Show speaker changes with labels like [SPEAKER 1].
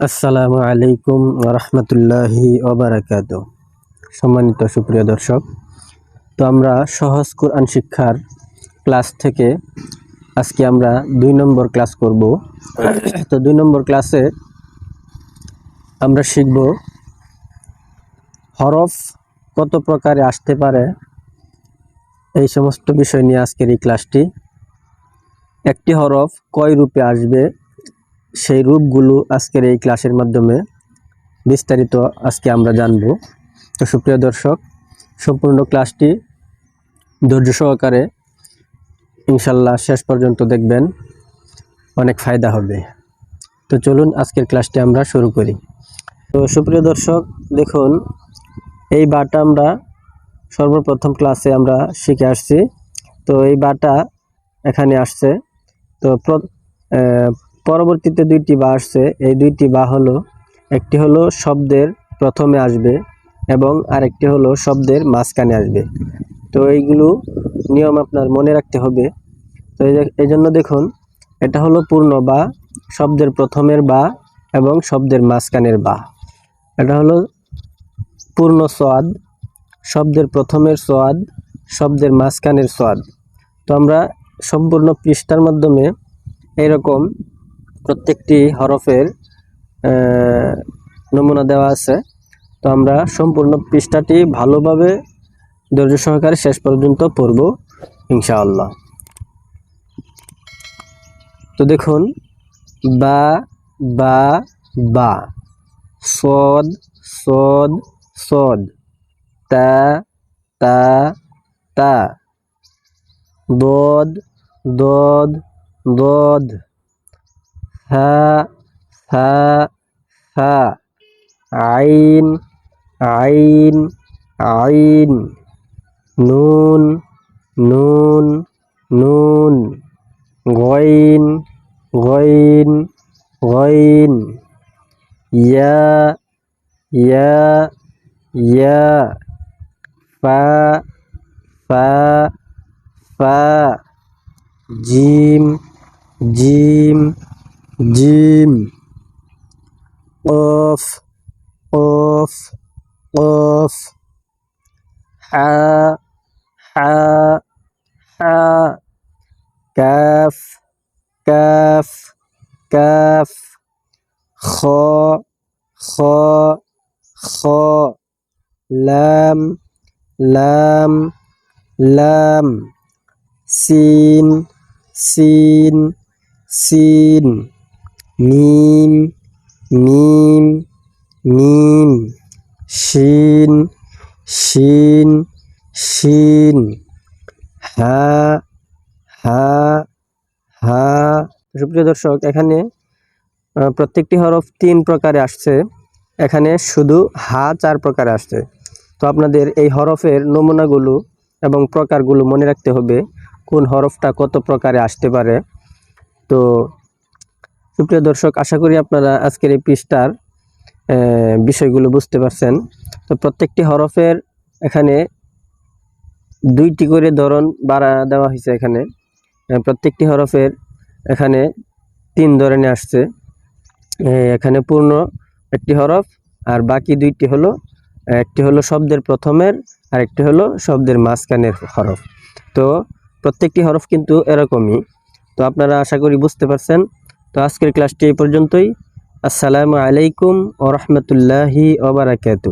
[SPEAKER 1] আসসালামু আলাইকুম রহমতুল্লাহি ওবরাকাত সম্মানিত সুপ্রিয় দর্শক, তো আমরা সহজ কোরআন শিক্ষার ক্লাস থেকে আজকে আমরা দুই নম্বর ক্লাস করব। তো দুই নম্বর ক্লাসে আমরা শিখব হরফ কত প্রকারে আসতে পারে, এই সমস্ত বিষয় নিয়ে আজকের এই ক্লাসটি। একটি হরফ কয় রূপে আসবে সেই রূপগুলো আজকের এই ক্লাসের মাধ্যমে বিস্তারিত আজকে আমরা জানব। তো সুপ্রিয় দর্শক, সম্পূর্ণ ক্লাসটি ধৈর্য সহকারে ইনশাল্লাহ শেষ পর্যন্ত দেখবেন, অনেক ফায়দা হবে। তো চলুন আজকের ক্লাসটি আমরা শুরু করি। তো সুপ্রিয় দর্শক, দেখুন, এই বাটা আমরা সর্বপ্রথম ক্লাসে আমরা শিখে আসছি। তো এই বাটা এখানে আসছে। তো পরবর্তীতে দুইটি বা আসছে। এই দুইটি বা হলো, একটি হলো শব্দের প্রথমে আসবে এবং আরেকটি হলো শব্দের মাঝখানে আসবে। তো এইগুলো নিয়ম আপনার মনে রাখতে হবে। তো এই জন্য দেখুন, এটা হলো পূর্ণ বা, শব্দের প্রথমের বা এবং শব্দের মাঝখানের বা। এটা হলো পূর্ণ সোয়াদ, শব্দের প্রথমের সোয়াদ, শব্দের মাঝখানের সোয়াদ। তো আমরা সম্পূর্ণ পৃষ্ঠার মাধ্যমে এরকম প্রত্যেকটি হরফের নমুনা দেওয়া আছে। তো আমরা সম্পূর্ণ পৃষ্ঠাটি ভালোভাবে ধৈর্য সহকারে শেষ পর্যন্ত পড়ব, ইনশাআল্লাহ। তো দেখুন, বা বা বা, সদ সদ সদ, তা তা তা, দদ দদ দদ। হা হা হা আইন আইন আইন, নুন নুন নুন, গইন গইন গইন, ইয়া ইয়া ইয়া, ফা ফা ফা, জিম জিম জিম। অফ অফ অফ। হা হা হা। কাফ কাফ কাফ। খ খ খ। লাম লাম লাম। সিন সিন সিন। মিম মিম মিম শিন শিন শিন, হা হা হা। সুপ্রিয় দর্শক, এখানে প্রত্যেকটি হরফ তিন প্রকারে আসছে। এখানে শুধু হা চার প্রকারে আসছে। তো আপনাদের এই হরফের নমুনাগুলো এবং প্রকারগুলো মনে রাখতে হবে, কোন হরফটা কত প্রকারে আসতে পারে। তো সুপ্রিয় দর্শক, আশা করি আপনারা আজকের এই পৃষ্ঠার বিষয়গুলো বুঝতে পারছেন। তো প্রত্যেকটি হরফের এখানে দুইটি করে ধরন বাড়া দেওয়া হয়েছে এখানে। প্রত্যেকটি হরফের এখানে তিন ধরনে আসছে। এখানে পূর্ণ একটি হরফ আর বাকি দুইটি হলো, একটি হলো শব্দের প্রথমের আর একটি হলো শব্দের মাঝখানের হরফ। তো প্রত্যেকটি হরফ কিন্তু এরকমই। তো আপনারা আশা করি বুঝতে পারছেন তো আজকের ক্লাসটি এই পর্যন্তই। আসসালামু আলাইকুম ও রহমতুল্লাহি ওবরাকাতু